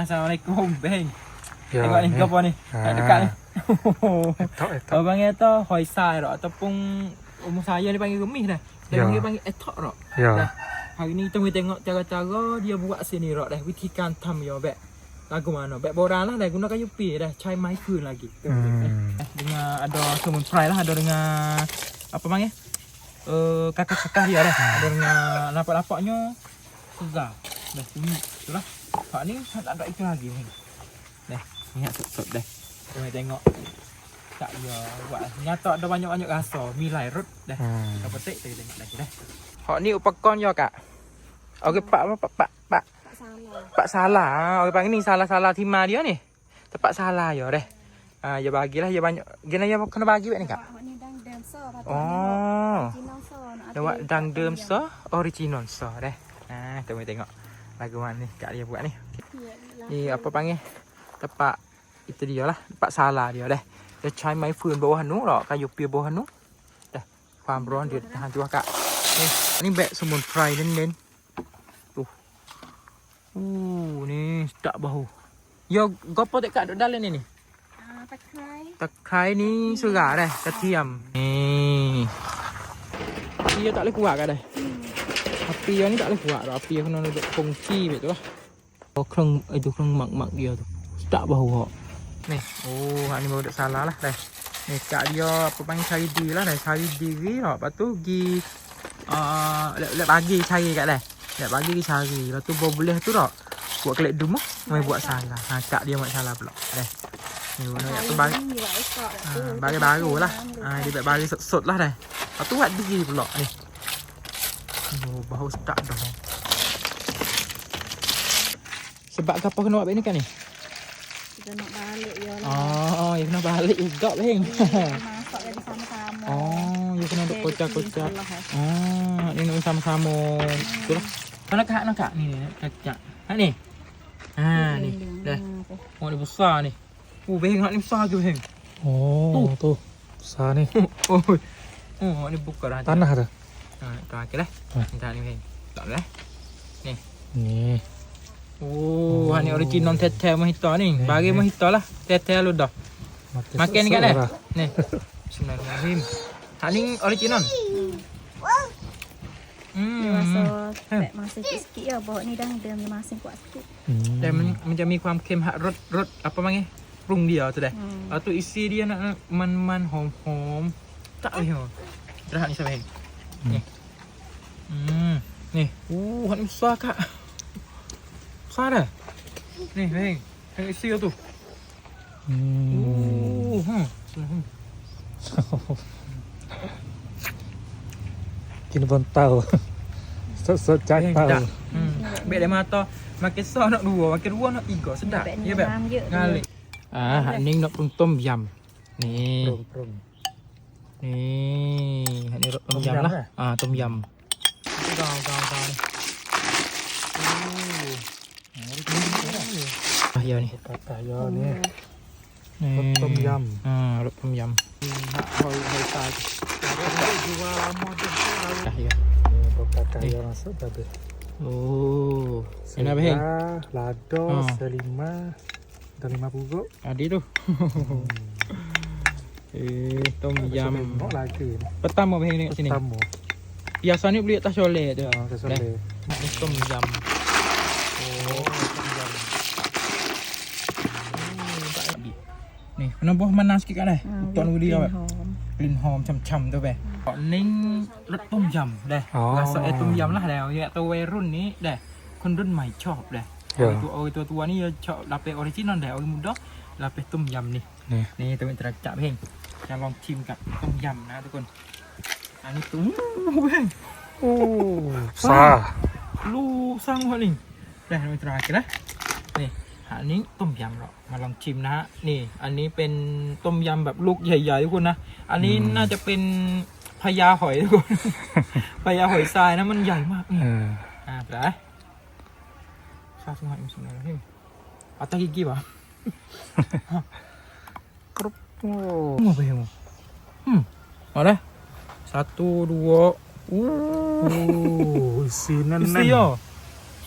Assalamualaikum Beng Ya, Tengok ni ni. Gambar ni. Kat dekat ni Etok, etok. Orang panggil tu Hoi Sai tak Ataupun Umur saya ni panggil remis dah Dia Ya. panggil panggil etok tak Ya. Dah. Hari ni kita boleh tengok cara-cara dia buat sini rak dah. Witikan tam yo bek. Lagu mana? Bek borang lah dah guna kayu pi dah. Chai mai fun lagi. Hmm. Eh, dengan ada kementerian lah ada dengan apa panggil? Eh kakak-kakak dia dah. Ada dengan lapak-lapaknya segar. Dah ini itulah. Tak ada itu lagi ni. Dah, ni hak sop-sop dah. Kita tengok. Tak ya buat. Nyata ada banyak-banyak rasa. Milai rut dah. Hmm. Kau petik tadi tengok lagi dah. Hak ni upakan yo kak. Okey pak apa pak pak pak pak salah. Okey panggil ni salah-salah timah dia ni. Tepat salah yo deh. Ah ya bagilah ya banyak. Gina ya kena bagi wek ni kak. Pak. Pak Oh. Ada dang dem so original so deh. Ah kita boleh tengok lagu mana Kak Ria buat ni. Ni apa panggil? Tempat itu dia lah. Tempat salah dia dah. Dia cai mai fun bawah nu lah. Kayu pia bawah nu. Dah. Faham ron dia tahan tu Kak. Ni, ni beg semun fry nen-nen. Tu. Uh, ni tak bau. Yo, gopo tak kat dalam ni ni? ตะไคร้ตะไคร้นี่สุกาได้กระเทียมนี่ที่จะตัดเล็กกว่ากันเลย yang ni tak boleh kuat dah api yang kena duduk kongsi betul lah. Oh kereng itu kereng mak-mak dia tu. Tak bau hok. Ni oh hak ni baru dak salah lah dah ni kat dia apa panggil cari diri lah dah cari diri lah lepas tu pergi uh, lep, lep bagi cari kat dah lep bagi pergi cari. Lepas tu baru boleh tu tak buat kelek dum ah mai buat salah. Ha kak dia buat salah pula dah ni guna kat tu bagi buat tu. Ha, bagi baru lah. Ha, dia buat bagi sot-sot lah dah. Lepas tu buat diri pula ni. Oh, bau sedap dah. Sebab apa kena buat ni kan ni? Kita nak balik ya lah. Oh, ya kena balik juga beng. Masak jadi sama-sama. oh, ya kena duk Okey, kocak-kocak. eh. Oh, ni nak sama-sama. Tu lah. Mana kak nak kak ni ni kacak. Ha ni. Ha ni. Dah. Oh ni besar ni. Oh, beng ni besar ke beng? Oh, tuh. Besar ni. Oh. Oh, ni buka dah. Tanah tu. Ha, tu okey lah. Ha. Minta ni beng. Tak boleh. Ni. Oh, oh. ni original tete mojito ni. Ni, Bagi ni. mojito lah. Tete lu dah. Makan ni kat dah. seorang. Ni. Bismillahirrahmanirrahim. Ha ni original. Hmm. Dia rasa Hmm. tak masih sikit ya. Bawa ni dang dem dia masih kuat sikit. Hmm. Dan men, macamมีความเค็มฮะรสรสapa Prung. Hmm. Nak nak ni ni. Ni. Hmm. Ni. Uh, ni besar kak. Besar dah. Ni, bang. Tengok isi tu. Hmm. Uh, hmm. Hmm. Kini pun tahu. Sot-sot cak tahu. Sedap. Hmm. Baik dari mata. Makin sah ni. Ah, ni tom yam. Tom Tom yam yam lah. lah? Ah, tom yam. Gao ni. Oh. Ah, ya ni. Kata ya ni. Ni. Tom yam. Ah, tom yam. Lama tu. Ah, ya. Ni kata ya masuk tadi. Oh. Ini apa, Heng? Lado, Oh. selima, dan lima puluh. Adi tu. ต้มยำเระปลาตั้มหมูเพลงนี้สินี่ตั้มหมูเปียกซานิบเรียตาโชเล่เด้อตาโชเล่ต้มยำโอ้ต้ำนี่นมบมันน่าสกิกอะไรตอนวิดีโอแบบกลิ่นหอมช่ำๆตัวแบบนิ่งรสต้มยำเด้ลาซาเอต้มยำละแล้วเนี่ยตัววัยรุ่นนี้เด้คนรุ่นใหม่ชอบเด้ตัวโอ้ยตัวตัวนี่ชอบลาเปออริจินอลเด้โอ้ยมุดดอกลาเปต้มยำนี่นี่ตัวเป็นตรักจับเพลง จะลองชิมกับต้มยำนะทุกคน อันนี้ตุ้มเพ่ง Oh, besar. ลูกสร้างหัวลิงได้ตัวเป็นตรากันนะนี่อันนี้ต้มยำเรามาลองชิมนะฮะนี่ อันนี้เป็นต้มยำแบบลูกใหญ่ๆทุกคนนะอันนี้อืมน่าจะเป็นพญาหอยทุกคนพญาหอยทรายนะมันใหญ่มากนี่ Eh, อ่าไปเลยซาสมาอิมสุนันฮิมอัตตากิกิบะ Oh. mau apa ya mau hmm mana satu dua uh sinan เสียว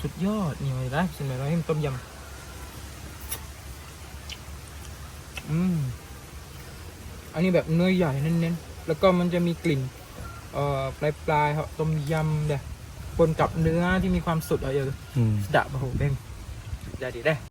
สุดยอดนี่ไงล่ะสิมาเราให้ต้มยำอืมอันนี้แบบเนื้อใหญ่เน้นๆแล้วก็มันจะมีกลิ่นเอ่อปลายปลายครับต้มยำเนี่ยปนกับเนื้อที่มีความสุดเอาเยอะสดะโอ้โหเบ่งได้ดีได้